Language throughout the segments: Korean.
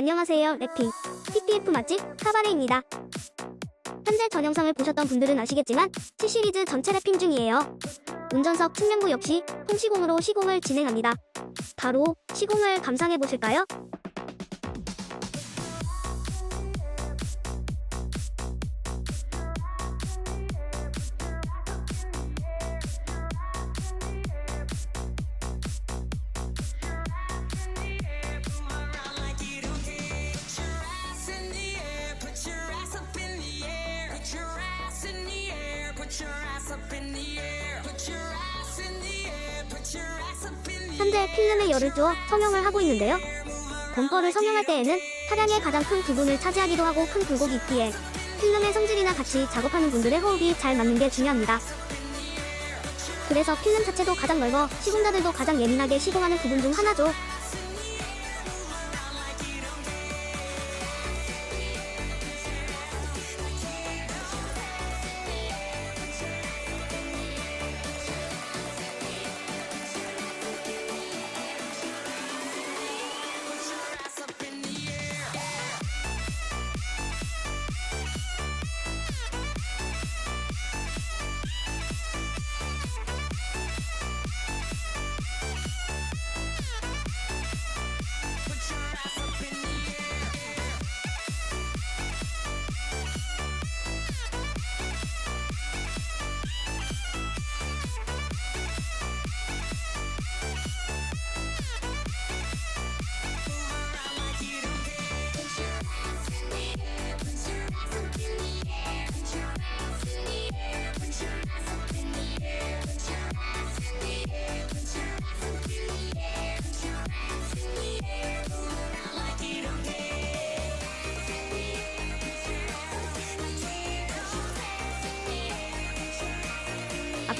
안녕하세요 래핑. TPF 맛집 카바레입니다. 현재 전 영상을 보셨던 분들은 아시겠지만 7시리즈 전체 래핑 중이에요. 운전석 측면부 역시 통시공으로 시공을 진행합니다. 바로 시공을 감상해 보실까요? 현재 필름에 열을 주어 성형을 하고 있는데요 범퍼를 성형할 때에는 차량의 가장 큰 부분을 차지하기도 하고 큰 굴곡이 있기에 필름의 성질이나 같이 작업하는 분들의 호흡이 잘 맞는 게 중요합니다. 그래서 필름 자체도 가장 넓어 시공자들도 가장 예민하게 시공하는 부분 중 하나죠.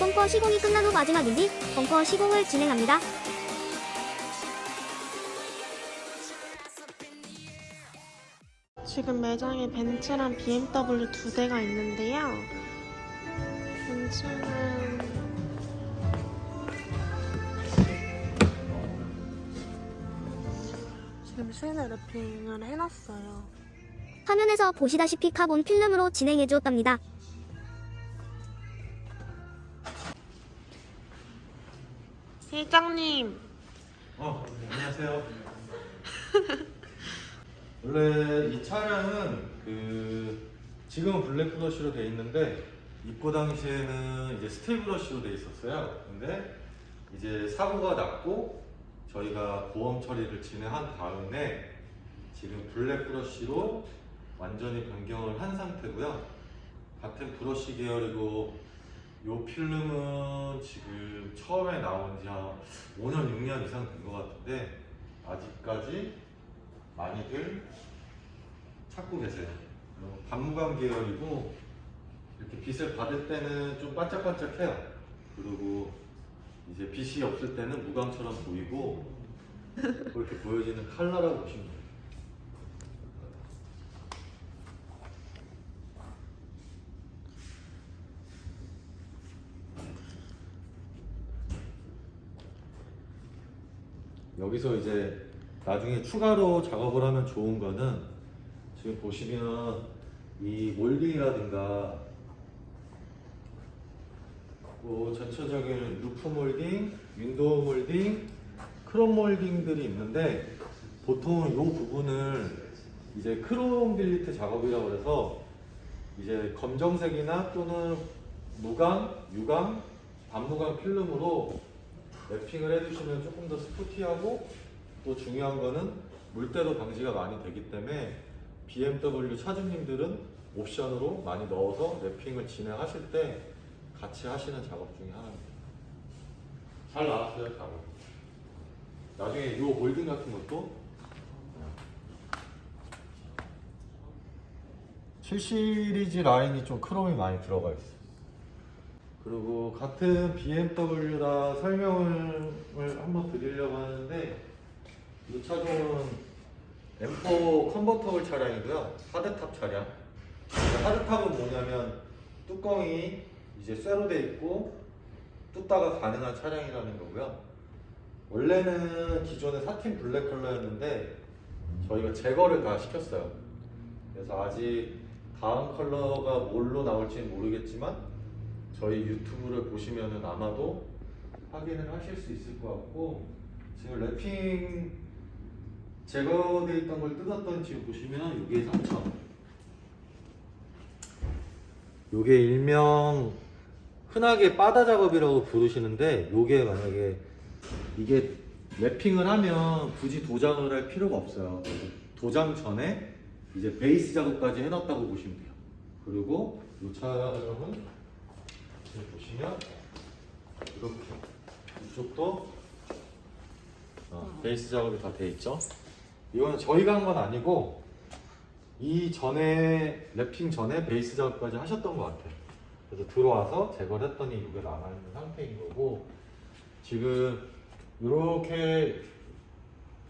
앞범퍼 시공이 끝난 후 마지막 인지 범퍼 시공을 진행합니다. 지금 매장에 벤츠랑 BMW 두 대가 있는데요. 벤츠는 지금 실내 랩핑을 해놨어요. 화면에서 보시다시피 카본 필름으로 진행해 주었답니다. 실장님, 어, 안녕하세요. 원래 이 차량은 그 지금은 블랙 브러쉬로 돼 있는데 입고 당시에는 이제 스틸 브러쉬로 돼 있었어요. 근데 이제 사고가 났고 저희가 보험 처리를 진행한 다음에 지금 블랙 브러쉬로 완전히 변경을 한 상태고요. 같은 브러쉬 계열이고 요 필름은 지금 처음에 나온 지 한 5년, 6년 이상 된 것 같은데 아직까지 많이들 찾고 계세요. 어, 반무광 계열이고 이렇게 빛을 받을 때는 좀 반짝반짝해요. 그리고 이제 빛이 없을 때는 무광처럼 보이고 그렇게 보여지는 컬러라고 보시면 돼요. 여기서 이제 나중에 추가로 작업을 하면 좋은 거는 지금 보시면 이 몰딩이라든가 뭐 전체적인 루프 몰딩, 윈도우 몰딩, 크롬 몰딩들이 있는데 보통 이 부분을 이제 크롬 빌리트 작업이라고 해서 이제 검정색이나 또는 무광, 유광, 반무광 필름으로 랩핑을 해주시면 조금 더 스포티하고 또 중요한 거는 물때도 방지가 많이 되기 때문에 BMW 차주님들은 옵션으로 많이 넣어서 랩핑을 진행하실 때 같이 하시는 작업 중에 하나입니다. 잘 나왔어요, 작업. 나중에 이 몰딩 같은 것도 7 시리즈 라인이 좀 크롬이 많이 들어가 있어요. 그리고 같은 BMW라 설명을 한번 드리려고 하는데 이 차종은 M4 컨버터블 차량이고요. 하드탑 차량. 하드탑은 뭐냐면 뚜껑이 이제 쇠로 돼 있고 뚜따가 가능한 차량이라는 거고요. 원래는 기존에 사틴 블랙 컬러였는데 저희가 제거를 다 시켰어요. 그래서 아직 다음 컬러가 뭘로 나올지는 모르겠지만 저희 유튜브를 보시면은 아마도 확인을 하실 수 있을 것 같고 지금 랩핑 제거돼 있던 걸 뜯었더니 지금 보시면 이게 상처. 요게 일명 흔하게 빠다 작업이라고 부르시는데 요게 만약에 이게 랩핑을 하면 굳이 도장을 할 필요가 없어요. 도장 전에 이제 베이스 작업까지 해놨다고 보시면 돼요. 그리고 이 차량은 지금 보시면 이렇게 이쪽도 어, 베이스 작업이 다 돼 있죠. 이거는 저희가 한 건 아니고 이 전에 랩핑 전에 베이스 작업까지 하셨던 것 같아요. 그래서 들어와서 제거를 했더니 이게 남아 있는 상태인 거고 지금 이렇게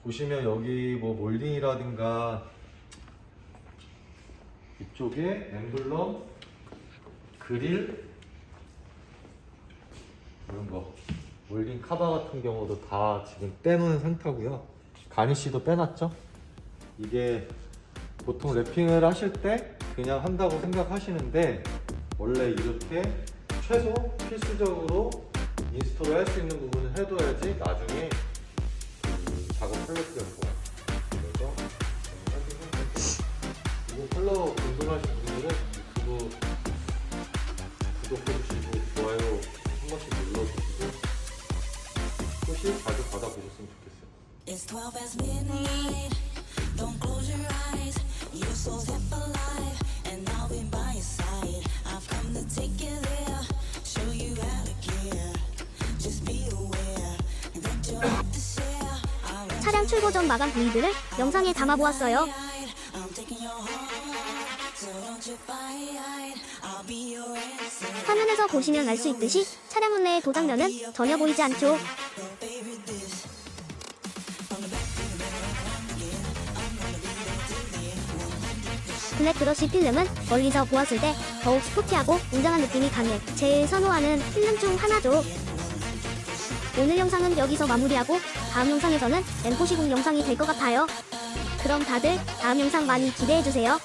보시면 여기 뭐 몰딩이라든가 이쪽에 엠블럼, 그릴 이런 거 몰딩 카바 같은 경우도 다 지금 떼놓은 상태고요. 가니쉬도 빼놨죠. 이게 보통 랩핑을 하실 때 그냥 한다고 생각하시는데 원래 이렇게 최소 필수적으로 인스톨을 할 수 있는 부분을 해둬야지 나중에 그 작업 플랫폼이 좋아요. 그래서 이거 컬러 궁금하신 분들은 유튜브 구독해주시고 좋아요 한 번씩 눌러주시고 소식 자주 받아보셨으면 좋겠어요. It's 12 past midnight. Don't close your eyes. Your soul's half alive, and I'll be by your side. I've come to take you there, show you how to care. Just be aware that you're up to share. I want 차량 출고 전 마감 부위들을 영상에 담아 보았어요. I'm taking your heart, so don't you fight. I'll be your answer. 화면에서 보시면 알 수 있듯이 차량 혼내의 도장면은 전혀 보이지 않죠. 블랙 브러쉬 필름은 멀리서 보았을 때 더욱 스포티하고 웅장한 느낌이 강해 제일 선호하는 필름 중 하나죠. 오늘 영상은 여기서 마무리하고 다음 영상에서는 M4시공 영상이 될 것 같아요. 그럼 다들 다음 영상 많이 기대해주세요.